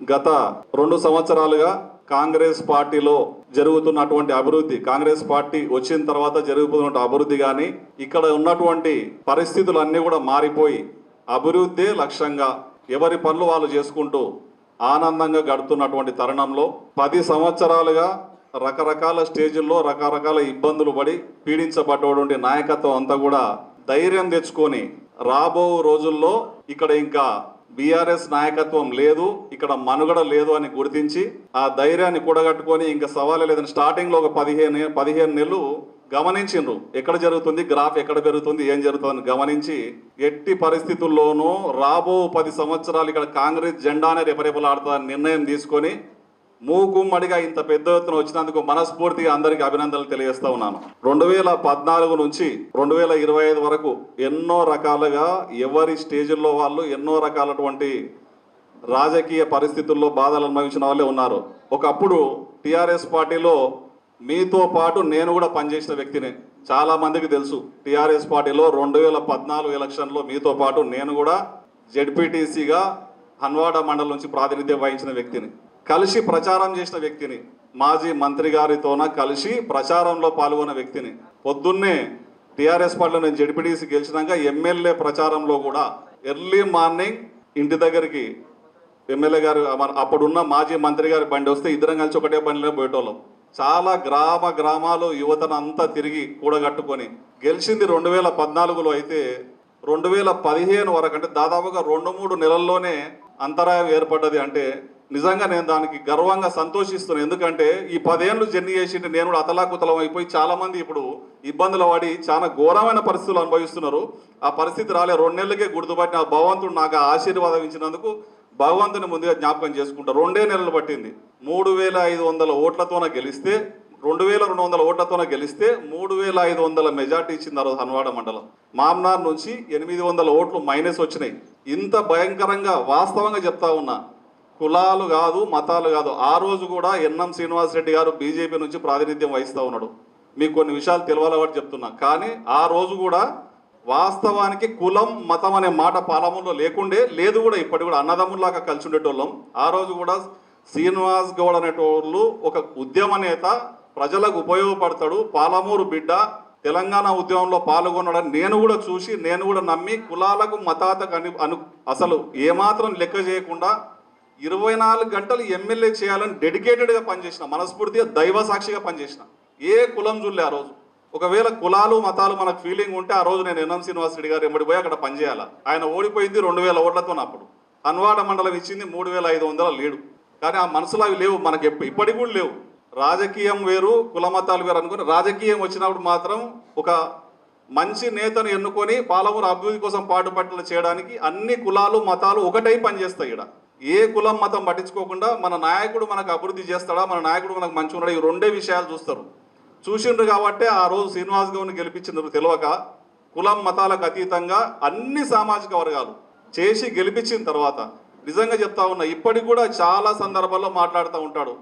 గత రెండు సంవత్సరాలుగా కాంగ్రెస్ పార్టీలో జరుగుతున్నటువంటి అభివృద్ధి కాంగ్రెస్ పార్టీ వచ్చిన తర్వాత జరుగుతున్న అభివృద్ధి కానీ ఇక్కడ ఉన్నటువంటి పరిస్థితులన్నీ కూడా మారిపోయి అభివృద్ధే లక్ష్యంగా ఎవరి పనులు వాళ్ళు చేసుకుంటూ ఆనందంగా గడుపుతున్నటువంటి తరుణంలో పది సంవత్సరాలుగా రకరకాల స్టేజుల్లో రకరకాల ఇబ్బందులు పడి పీడించబడ్డటువంటి నాయకత్వం అంతా కూడా ధైర్యం తెచ్చుకొని రాబో రోజుల్లో ఇక్కడ ఇంకా బీఆర్ఎస్ నాయకత్వం లేదు ఇక్కడ మనుగడ లేదు అని గుర్తించి ఆ ధైర్యాన్ని కూడగట్టుకొని ఇంకా సవాలే లేదని స్టార్టింగ్లో ఒక పదిహేను పదిహేను నెలలు గమనించిండ్రు. ఎక్కడ జరుగుతుంది గ్రాఫ్ ఎక్కడ పెరుగుతుంది ఏం జరుగుతుందని గమనించి ఎట్టి పరిస్థితుల్లోనూ రాబో పది సంవత్సరాలు ఇక్కడ కాంగ్రెస్ జెండానే రెపరెపలాడుతుందని నిర్ణయం తీసుకొని మూకుమ్మడిగా ఇంత పెద్ద ఎత్తున వచ్చినందుకు మనస్ఫూర్తిగా అందరికీ అభినందనలు తెలియజేస్తా ఉన్నాను. రెండు వేల పద్నాలుగు నుంచి రెండు వేల ఇరవై ఐదు వరకు ఎన్నో రకాలుగా ఎవరి స్టేజ్ల్లో వాళ్ళు ఎన్నో రకాలటువంటి రాజకీయ పరిస్థితుల్లో బాధలు అనుభవించిన వాళ్ళే ఉన్నారు. ఒకప్పుడు టిఆర్ఎస్ పార్టీలో మీతో పాటు నేను కూడా పనిచేసిన వ్యక్తిని. చాలా మందికి తెలుసు టిఆర్ఎస్ పార్టీలో రెండు వేల పద్నాలుగు ఎలక్షన్లో మీతో పాటు నేను కూడా జెడ్పీటీసీగా హన్వాడ మండలం నుంచి ప్రాతినిధ్యం వహించిన వ్యక్తిని. కలిసి ప్రచారం చేసిన వ్యక్తిని మాజీ మంత్రి గారితోన కలిసి ప్రచారంలో పాల్గొన్న వ్యక్తిని. పొద్దున్నే టీఆర్ఎస్ పార్టీలో నేను జడిపిడిసి గెలిచినాక ఎమ్మెల్యే ప్రచారంలో కూడా ఎర్లీ మార్నింగ్ ఇంటి దగ్గరికి ఎమ్మెల్యే గారు అప్పుడున్న మాజీ మంత్రి గారి బండి వస్తే ఇద్దరం కలిసి ఒకటే బండిలో పోయేటోళ్ళం. చాలా గ్రామ గ్రామాలు యువతను అంతా తిరిగి కూడగట్టుకొని గెలిచింది రెండు వేల పద్నాలుగులో అయితే రెండు వేల పదిహేను వరకు అంటే దాదాపుగా రెండు మూడు నెలల్లోనే అంతరాయం ఏర్పడ్డది అంటే నిజంగా నేను దానికి గర్వంగా సంతోషిస్తున్నాను. ఎందుకంటే ఈ పదేళ్ళు జర్నీ చేసింటే నేను కూడా అతలాకుతలం అయిపోయి చాలామంది ఇప్పుడు ఇబ్బందులు పడి చాలా ఘోరమైన పరిస్థితులు అనుభవిస్తున్నారు. ఆ పరిస్థితి రాలే. రెండు నెలలకే గుర్తుపట్టిన ఆ భగవంతుడు నాకు ఆశీర్వాదం ఇచ్చినందుకు భగవంతుని ముందుగా జ్ఞాపకం చేసుకుంటా. రెండే నెలలు పట్టింది. మూడు వేల ఐదు వందల ఓట్లతోన గెలిస్తే రెండు వేల రెండు వందల ఓట్లతోన గెలిస్తే మూడు వేల ఐదు వందల మెజార్టీ ఇచ్చింది ఆ రోజు హన్వాడ మండలం. మామ్నార్ నుంచి ఎనిమిది వందల ఓట్లు మైనస్ వచ్చినాయి. ఇంత భయంకరంగా వాస్తవంగా చెప్తా ఉన్నా కులాలు కాదు మతాలు కాదు. ఆ రోజు కూడా ఎన్ఎం శ్రీనివాసరెడ్డి గారు బీజేపీ నుంచి ప్రాతినిధ్యం వహిస్తూ ఉన్నాడు. మీకు కొన్ని విషయాలు తెలవాలి కాబట్టి చెప్తున్నా. కానీ ఆ రోజు కూడా వాస్తవానికి కులం మతం అనే మాట పాలములో లేకుండే లేదు కూడా ఇప్పటి కూడా అన్నదమ్ముల్లాగా కలిసి ఉండేటోళ్ళం ఆ రోజు కూడా శ్రీనివాస్ గౌడ్ అనేటోళ్ళు ఒక ఉద్యమ నేత ప్రజలకు ఉపయోగపడతాడు. పాలమూరు బిడ్డ తెలంగాణ ఉద్యమంలో పాల్గొన్నాడని నేను కూడా చూసి నేను కూడా నమ్మి కులాలకు మతాతకు అని అను అసలు ఏమాత్రం లెక్క చేయకుండా ఇరవై నాలుగు గంటలు ఎమ్మెల్యే చేయాలని డెడికేటెడ్గా పనిచేసిన మనస్ఫూర్తిగా దైవ సాక్షిగా పనిచేసిన ఏ కులం చూడలే ఆ రోజు. ఒకవేళ కులాలు మతాలు మనకు ఫీలింగ్ ఉంటే ఆ రోజు నేను ఎన్ఎం శ్రీనివాసరెడ్డి గారు ఎంబడి పోయి అక్కడ పనిచేయాలి? ఆయన ఓడిపోయింది రెండు వేల ఓట్లతో అప్పుడు. అన్వాడ మండలం ఇచ్చింది మూడు వేల ఐదు వందల లేడు. కానీ ఆ మనసులో అవి లేవు మనకి ఇప్పటికి కూడా లేవు. రాజకీయం వేరు కుల మతాలు వేరు అనుకుని రాజకీయం వచ్చినప్పుడు మాత్రం ఒక మంచి నేతను ఎన్నుకొని పాలమూరు అభివృద్ధి కోసం పాటుపట్టలు చేయడానికి అన్ని కులాలు మతాలు ఒకటై పనిచేస్తాయి ఇక్కడ ఏ కులం మతం పట్టించుకోకుండా మన నాయకుడు మనకు అభివృద్ధి చేస్తాడా మన నాయకుడు మనకు మంచి ఉన్నాడా ఈ రెండే విషయాలు చూస్తారు. చూసిండ్రు కాబట్టి ఆ రోజు శ్రీనివాస్ గౌడ్ని గెలిపించిండ్రు తెలియక కులం మతాలకు అతీతంగా అన్ని సామాజిక వర్గాలు చేసి గెలిపించిన తర్వాత నిజంగా చెప్తా ఉన్నా ఇప్పటికి కూడా చాలా సందర్భాల్లో మాట్లాడుతూ ఉంటాడు.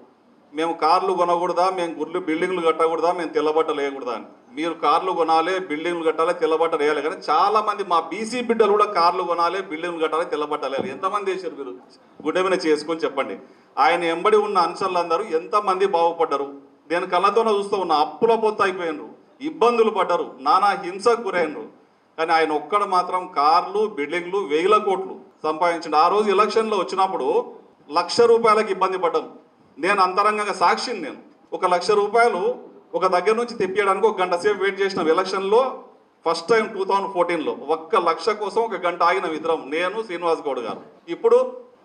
మేము కార్లు కొనకూడదా మేము గుర్లు బిల్డింగ్లు కట్టకూడదా మేము తెల్లబట్టలు వేయకూడదా అని. మీరు కార్లు కొనాలి బిల్డింగ్లు కట్టాలి తెల్లబట్టలు వేయాలి కానీ చాలా మంది మా బీసీ బిడ్డలు కూడా కార్లు కొనాలి బిల్డింగ్లు కట్టాలి తెల్లబట్టలు వేయాలి. ఎంతమంది వేసారు మీరు? గుడ్డ మీద చేసుకొని చెప్పండి. ఆయన ఎంబడి ఉన్న అంశాలందరూ ఎంతమంది బాగుపడ్డారు? నేను కళ్ళతోనే చూస్తూ ఉన్నా అప్పుల పొత్తు అయిపోయినరు ఇబ్బందులు పడ్డారు నానా హింసకు గురైనరు కానీ ఆయన ఒక్కడ మాత్రం కార్లు బిల్డింగ్లు వేల కోట్లు సంపాదించండి. ఆ రోజు ఎలక్షన్లో వచ్చినప్పుడు లక్ష రూపాయలకు ఇబ్బంది పడ్డాను. నేను అంతరంగంగా సాక్షిని నేను. ఒక లక్ష రూపాయలు ఒక దగ్గర నుంచి తెప్పియడానికి ఒక గంట సేపు వెయిట్ చేసిన ఎలక్షన్లో ఫస్ట్ టైం టూ థౌజండ్ ఫోర్టీన్లో ఒక్క లక్ష కోసం ఒక గంట ఆగిన ఇద్దరం నేను శ్రీనివాస్ గౌడ్ గారు. ఇప్పుడు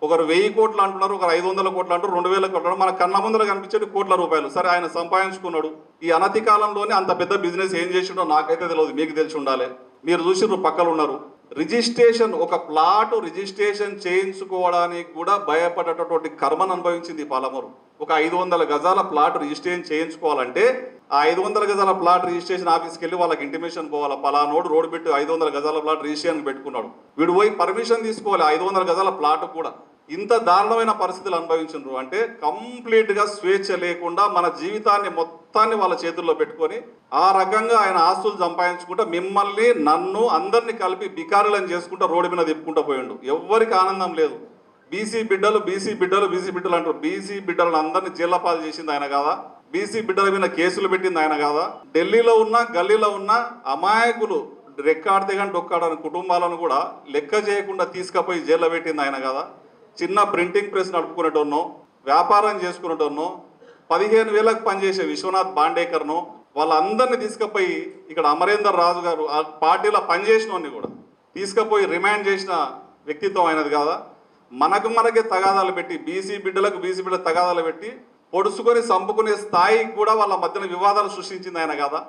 ఒకరు వెయ్యి కోట్లు అంటున్నారు ఒకరు ఐదు వందల కోట్లు అంటారు రెండు వేల కోట్లు మన కన్న ముందర కనిపించేది కోట్ల రూపాయలు. సరే ఆయన సంపాదించుకున్నాడు. ఈ అనతి కాలంలోనే అంత పెద్ద బిజినెస్ ఏం చేసిండో నాకైతే తెలియదు మీకు తెలిసి ఉండాలి. మీరు చూసిర్రు పక్కలు ఉన్నారు రిజిస్ట్రేషన్ ఒక ప్లాట్ రిజిస్ట్రేషన్ చేయించుకోవడానికి కూడా భయపడేటటువంటి కర్మను అనుభవించింది పాలమూరు. ఒక ఐదు వందల గజాల ప్లాట్ రిజిస్ట్రేషన్ చేయించుకోవాలంటే ఆ ఐదు వందల గజాల ప్లాట్ రిజిస్ట్రేషన్ ఆఫీస్కి వెళ్ళి వాళ్ళకి ఇంటిమేషన్ పోవాలి. పలానోడు రోడ్డు పెట్టి ఐదు వందల గజాల ప్లాట్ రిజిస్ట్రేషన్ పెట్టుకున్నాడు. వీడు పోయి పర్మిషన్ తీసుకోవాలి ఐదు వందల గజాల ప్లాట్ కూడా. ఇంత దారుణమైన పరిస్థితులు అనుభవించారు అంటే కంప్లీట్గా స్వేచ్ఛ లేకుండా మన జీవితాన్ని మొత్తాన్ని వాళ్ళ చేతుల్లో పెట్టుకొని ఆ రకంగా ఆయన ఆస్తులు సంపాదించుకుంటా మిమ్మల్ని నన్ను అందరినీ కలిపి బికారులను చేసుకుంటా రోడ్డు మీద తిప్పుకుంటూ పోయిండు. ఎవ్వరికి ఆనందం లేదు. బీసీ బిడ్డలు బీసీ బిడ్డలు బీసీ బిడ్డలు అంటారు బీసీ బిడ్డలను అందరినీ జైళ్ళపాలు చేసింది ఆయన కాదా? బీసీ బిడ్డల మీద కేసులు పెట్టింది ఆయన కాదా? ఢిల్లీలో ఉన్న గల్లీలో ఉన్న అమాయకులు రెక్కాడితే కానీ డొక్కాడని కుటుంబాలను కూడా లెక్క చేయకుండా తీసుకుపోయి జైల్లో పెట్టింది ఆయన కదా? చిన్న ప్రింటింగ్ ప్రెస్ నడుపుకునేటోన్నో వ్యాపారం చేసుకునేటోన్నో పదిహేను వేలకు పనిచేసే విశ్వనాథ్ బాండేకర్ను వాళ్ళందరినీ తీసుకుపోయి ఇక్కడ అమరేందర్ రాజు గారు ఆ పార్టీలో పనిచేసిన కూడా తీసుకుపోయి రిమాండ్ చేసిన వ్యక్తిత్వం అయినది కాదా? మనకు మనకే తగాదాలు పెట్టి బీసీ బిడ్డలకు బీసీ బిడ్డ తగాదాలు పెట్టి పొడుచుకొని చంపుకునే స్థాయికి కూడా వాళ్ళ మధ్యన వివాదాలు సృష్టించింది ఆయన కదా?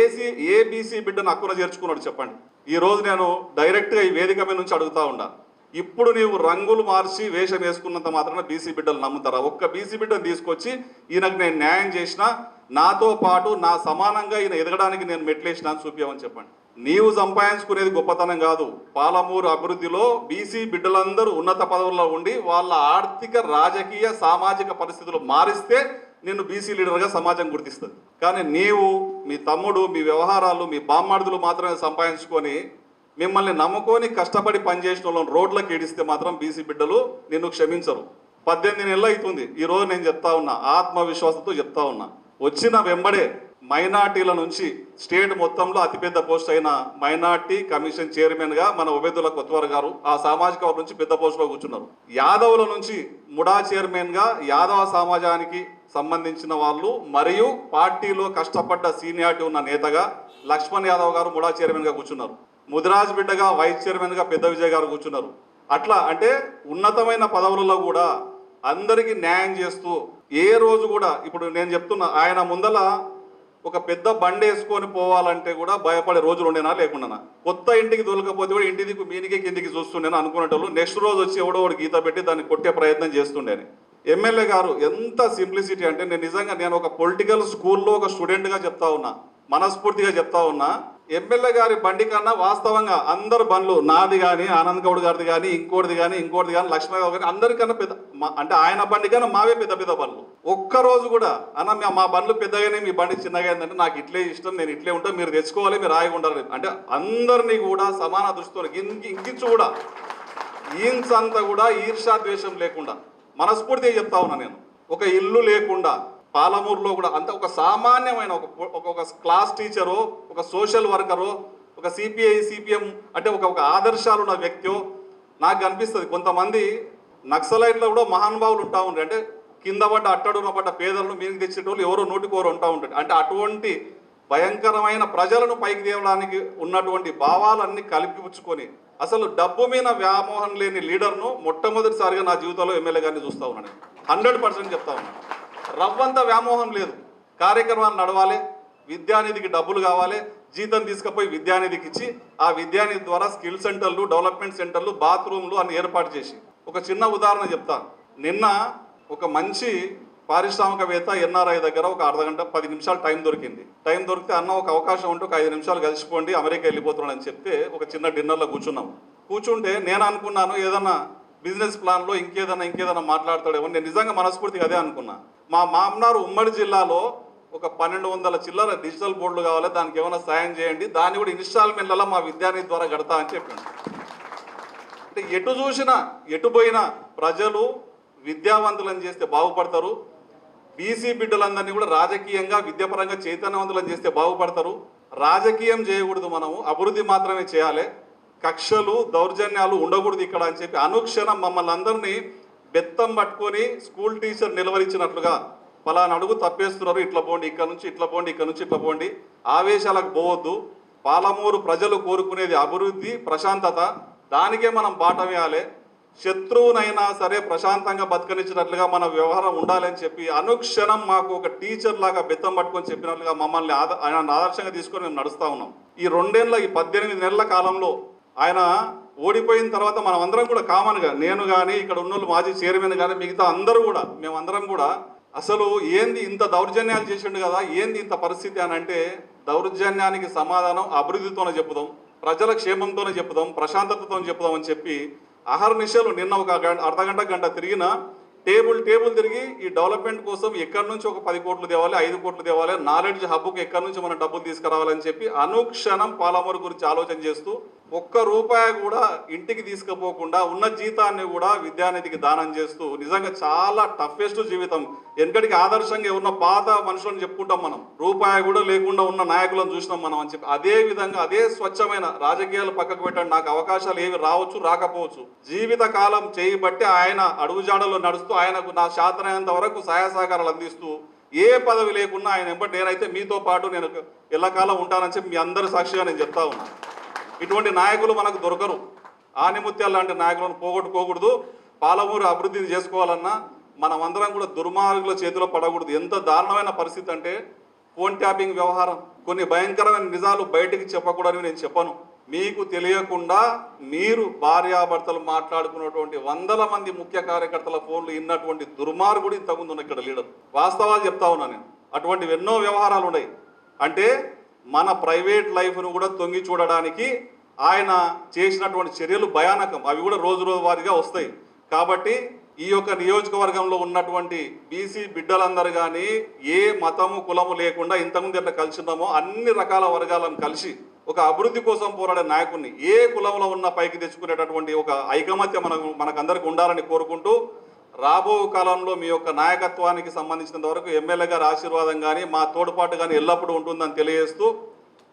ఏసీ ఏ బీసీ బిడ్డను అక్కున చేర్చుకున్నాడు చెప్పండి. ఈ రోజు నేను డైరెక్ట్గా ఈ వేదిక మీద నుంచి అడుగుతా ఉన్నా. ఇప్పుడు నీవు రంగులు మార్చి వేషం వేసుకున్నంత మాత్రాన బీసీ బిడ్డలు నమ్ముతారా? ఒక్క బీసీ బిడ్డను తీసుకొచ్చి ఈయనకు నేను న్యాయం చేసిన నాతో పాటు నా సమానంగా ఈయన ఎదగడానికి నేను మెట్లేసిన అని చూపించమని చెప్పండి. నీవు సంపాదించుకునేది గొప్పతనం కాదు. పాలమూరు అభివృద్ధిలో బీసీ బిడ్డలందరూ ఉన్నత పదవుల్లో ఉండి వాళ్ళ ఆర్థిక రాజకీయ సామాజిక పరిస్థితులు మారిస్తే నిన్ను బీసీ లీడర్గా సమాజం గుర్తిస్తుంది. కానీ నీవు మీ తమ్ముడు మీ వ్యవహారాలు మీ బామ్మాడుదులు మాత్రమే సంపాదించుకొని మిమ్మల్ని నమ్ముకొని కష్టపడి పనిచేసిన వాళ్ళని రోడ్లకు ఏడిస్తే మాత్రం బీసీ బిడ్డలు నిన్ను క్షమించరు. పద్దెనిమిది నెలలు అవుతుంది ఈ రోజు నేను చెప్తా ఉన్నా ఆత్మవిశ్వాసంతో చెప్తా ఉన్నా. వచ్చిన వెంబడే మైనార్టీల నుంచి స్టేట్ మొత్తంలో అతిపెద్ద పోస్ట్ అయిన మైనార్టీ కమిషన్ చైర్మన్గా మన ఉబేదుల కొత్వార్ గారు ఆ సామాజిక వర్గం నుంచి పెద్ద పోస్టులో కూర్చున్నారు. యాదవుల నుంచి ముడా చైర్మన్గా యాదవ సమాజానికి సంబంధించిన వాళ్ళు మరియు పార్టీలో కష్టపడ్డ సీనియారిటీ ఉన్న నేతగా లక్ష్మణ్ యాదవ్ గారు ముడా చైర్మన్గా కూర్చున్నారు. ముదిరాజ్ బిడ్డగా వైస్ చైర్మన్గా పెద్ద విజయ్ గారు కూర్చున్నారు. అట్లా అంటే ఉన్నతమైన పదవులలో కూడా అందరికీ న్యాయం చేస్తూ ఏ రోజు కూడా ఇప్పుడు నేను చెప్తున్నా ఆయన ముందల ఒక పెద్ద బండి వేసుకొని పోవాలంటే కూడా భయపడే రోజులు ఉండేనా లేకుండా కొత్త ఇంటికి దొరకపోతే కూడా ఇంటి దిక్కు మీనికే కిందికి చూస్తుండేనా అనుకునేటోళ్ళు? నెక్స్ట్ రోజు వచ్చి ఎవడో ఒకటి గీత పెట్టి దాన్ని కొట్టే ప్రయత్నం చేస్తుండేని. ఎమ్మెల్యే గారు ఎంత సింప్లిసిటీ అంటే నేను నిజంగా నేను ఒక పొలిటికల్ స్కూల్లో ఒక స్టూడెంట్గా చెప్తా ఉన్నా మనస్ఫూర్తిగా చెప్తా ఉన్నా ఎమ్మెల్యే గారి బండి కన్నా వాస్తవంగా అందరు బండ్లు నాది కానీ ఆనంద్ గౌడ్ గారిది కానీ ఇంకోటిది కానీ ఇంకోటిది కానీ లక్ష్మణరావు కానీ అందరికన్నా పెద్ద అంటే ఆయన బండి కన్నా మావే పెద్ద పెద్ద బండ్లు. ఒక్కరోజు కూడా అన్న మా- బండ్లు పెద్దగానే మీ బండి చిన్నగా ఏంటంటే నాకు ఇట్లే ఇష్టం నేను ఇట్లే ఉంటా మీరు తెచ్చుకోవాలి మీరు రాయి ఉండాలి అంటే అందరినీ కూడా సమాన దృష్టితో ఇంకించు కూడా ఈన్స్ అంతా కూడా ఈర్షా ద్వేషం లేకుండా మనస్ఫూర్తిగా చెప్తా ఉన్నా నేను. ఒక ఇల్లు లేకుండా పాలమూరులో కూడా అంత ఒక సామాన్యమైన ఒక ఒక క్లాస్ టీచరో ఒక సోషల్ వర్కరు ఒక సిపిఐ సిపిఎం అంటే ఒక ఒక ఆదర్శాలు ఉన్న వ్యక్తి నాకు అనిపిస్తుంది. కొంతమంది నక్సలైట్లో కూడా మహానుభావులు ఉంటా ఉంటారు అంటే కింద పడ్డ అట్టడున పడ్డ పేదలను మీదకి తెచ్చేటోళ్ళు ఎవరో నోటికోరు ఉంటా ఉంటాడు అంటే అటువంటి భయంకరమైన ప్రజలను పైకి తేవడానికి ఉన్నటువంటి భావాలన్నీ కలిపిపుచ్చుకొని అసలు డబ్బు మీద వ్యామోహం లేని లీడర్ను మొట్టమొదటిసారిగా నా జీవితంలో ఎమ్మెల్యే గారిని చూస్తా ఉన్నాను హండ్రెడ్ పర్సెంట్ చెప్తా ఉన్నాను రవ్వంత వ్యామోహం లేదు. కార్యక్రమాలు నడవాలి విద్యానిధికి డబ్బులు కావాలి జీతం తీసుకుపోయి విద్యానిధికి ఇచ్చి ఆ విద్యానిధి ద్వారా స్కిల్ సెంటర్లు డెవలప్మెంట్ సెంటర్లు బాత్రూమ్లు అన్ని ఏర్పాటు చేసి. ఒక చిన్న ఉదాహరణ చెప్తాను నిన్న ఒక మంచి పారిశ్రామికవేత్త ఎన్ఆర్ఐ దగ్గర ఒక అర్ధగంట పది నిమిషాలు టైం దొరికింది. టైం దొరికితే అన్న ఒక అవకాశం ఉంటే ఒక ఐదు నిమిషాలు కలిసిపోండి అమెరికా వెళ్ళిపోతున్నాడు అని చెప్తే ఒక చిన్న డిన్నర్లో కూర్చున్నాం. కూర్చుంటే నేను అనుకున్నాను ఏదన్నా బిజినెస్ ప్లాన్లో ఇంకేదైనా ఇంకేదైనా మాట్లాడతాడేమో నేను నిజంగా మనస్ఫూర్తిగా అదే అనుకున్నా. మా మామనారు ఉమ్మడి జిల్లాలో ఒక పన్నెండు వందల చిల్లర డిజిటల్ బోర్డులు కావాలి దానికి ఏమైనా సాయం చేయండి దాన్ని కూడా ఇన్స్టాల్మెంట్లలో మా విద్యార్థి ద్వారా కడతా అని చెప్పాను అంటే ఎటు చూసినా ఎటు పోయినా ప్రజలు విద్యావంతులను చేస్తే బాగుపడతారు. బీసీ బిడ్డలందరినీ కూడా రాజకీయంగా విద్యాపరంగా చైతన్యవంతులను చేస్తే బాగుపడతారు. రాజకీయం చేయకూడదు మనము అభివృద్ధి మాత్రమే చేయాలి. కక్షలు దౌర్జన్యాలు ఉండకూడదు ఇక్కడ అని చెప్పి అనుక్షణం మమ్మల్ని అందరినీ బెత్తం పట్టుకొని స్కూల్ టీచర్ నిలవరించినట్లుగా పలానా అడుగు తప్పేస్తున్నారు. ఇట్లా పోండి ఇక్కడ నుంచి ఇట్లా పోండి ఇక్కడ నుంచి ఇట్లా పోండి. ఆవేశాలకు పోవద్దు. పాలమూరు ప్రజలు కోరుకునేది అభివృద్ధి ప్రశాంతత. దానికే మనం బాట వేయాలి. శత్రువునైనా సరే ప్రశాంతంగా బతకనిచ్చినట్లుగా మన వ్యవహారం ఉండాలని చెప్పి అనుక్షణం మాకు ఒక టీచర్ లాగా బెత్తం పట్టుకొని చెప్పినట్లుగా మమ్మల్ని ఆద ఆయన ఆదర్శంగా తీసుకొని మేము నడుస్తూ ఉన్నాం. ఈ రెండేళ్ళ ఈ పద్దెనిమిది నెలల కాలంలో ఆయన ఓడిపోయిన తర్వాత మనం అందరం కూడా కామన్గా నేను కానీ ఇక్కడ ఉన్న మాజీ చైర్మన్ కానీ మిగతా అందరూ కూడా మేమందరం కూడా అసలు ఏంది ఇంత దౌర్జన్యాలు చేసిండు కదా ఏంది ఇంత పరిస్థితి అని అంటే దౌర్జన్యానికి సమాధానం అభివృద్ధితోనే చెప్పుదాం ప్రజల క్షేమంతోనే చెప్పుదాం ప్రశాంతతతో చెప్పుదాం అని చెప్పి అహర్నిశలు నిన్న ఒక గంట అర్ధగంట గంట తిరిగిన టేబుల్ టేబుల్ తిరిగి ఈ డెవలప్మెంట్ కోసం ఎక్కడి నుంచి ఒక పది కోట్లు తేవాలి ఐదు కోట్లు తేవాలి నాలెడ్జ్ హబ్కు ఎక్కడి నుంచి మనం డబ్బులు తీసుకురావాలని చెప్పి అనుక్షణం పాలమూరు గురించి ఆలోచన చేస్తూ ఒక్క రూపాయి కూడా ఇంటికి తీసుకుపోకుండా ఉన్న జీతాన్ని కూడా విద్యానిధికి దానం చేస్తూ నిజంగా చాలా టఫెస్ట్ జీవితం. వెనకటికి ఆదర్శంగా ఉన్న పాత మనుషులను చెప్పుకుంటాం మనం. రూపాయి కూడా లేకుండా ఉన్న నాయకులను చూసినాం మనం అని చెప్పి. అదే విధంగా అదే స్వచ్ఛమైన రాజకీయాలు పక్కకు పెట్టండి నాకు అవకాశాలు ఏవి రావచ్చు రాకపోవచ్చు. జీవిత కాలం చేయబట్టి ఆయన అడుగుజాడలో నడుస్తూ ఆయనకు నా శాతనైనంత వరకు సహాయ సహకారాలు అందిస్తూ ఏ పదవి లేకున్నా ఆయన ఎంబటి నేనైతే మీతో పాటు నేను ఎల్లకాలం ఉంటానని చెప్పి మీ అందరి సాక్షిగా నేను చెప్తా ఉన్నాను. ఇటువంటి నాయకులు మనకు దొరకరు. ఆనిముత్యాల లాంటి నాయకులను పోగొట్టుకోకూడదు. పాలమూరు అభివృద్ధిని చేసుకోవాలన్నా మనమందరం కూడా దుర్మార్గుల చేతిలో పడకూడదు. ఎంత దారుణమైన పరిస్థితి అంటే ఫోన్ ట్యాపింగ్ వ్యవహారం. కొన్ని భయంకరమైన నిజాలు బయటికి చెప్పకూడదని నేను చెప్పను. మీకు తెలియకుండా మీరు భార్యాభర్తలు మాట్లాడుకున్నటువంటి వందల మంది ముఖ్య కార్యకర్తల ఫోన్లు ఇన్నటువంటి దుర్మార్గుడు ఇంతకుముందు ఉన్న ఇక్కడ లీడర్. వాస్తవాలు చెప్తా ఉన్నా నేను. అటువంటివి ఎన్నో వ్యవహారాలు ఉన్నాయి. అంటే మన ప్రైవేట్ లైఫ్ను కూడా తొంగి చూడడానికి ఆయన చేసినటువంటి చర్యలు భయానకం. అవి కూడా రోజు రోజు వారిగా వస్తాయి. కాబట్టి ఈ యొక్క నియోజకవర్గంలో ఉన్నటువంటి బీసీ బిడ్డలందరూ కానీ ఏ మతము కులము లేకుండా ఇంతకుముందు ఎట్లా కలిసి ఉన్నామో అన్ని రకాల వర్గాలను కలిసి ఒక అభివృద్ధి కోసం పోరాడే నాయకుడిని ఏ కులంలో ఉన్న పైకి తెచ్చుకునేటటువంటి ఒక ఐకమత్యం మనకు మనకందరికి ఉండాలని కోరుకుంటూ రాబో కాలంలో మీ యొక్క నాయకత్వానికి సంబంధించినంత వరకు ఎమ్మెల్యే గారి ఆశీర్వాదం కానీ మా తోడ్పాటు కానీ ఎల్లప్పుడూ ఉంటుందని తెలియజేస్తూ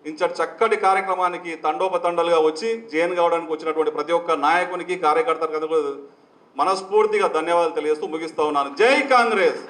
ఇంచటి చక్కటి కార్యక్రమానికి తండోపతండలుగా వచ్చి జైన్ కావడానికి వచ్చినటువంటి ప్రతి ఒక్క నాయకునికి కార్యకర్తలకు మనస్ఫూర్తిగా ధన్యవాదాలు తెలియజేస్తూ ముగిస్తా ఉన్నాను. జై కాంగ్రెస్!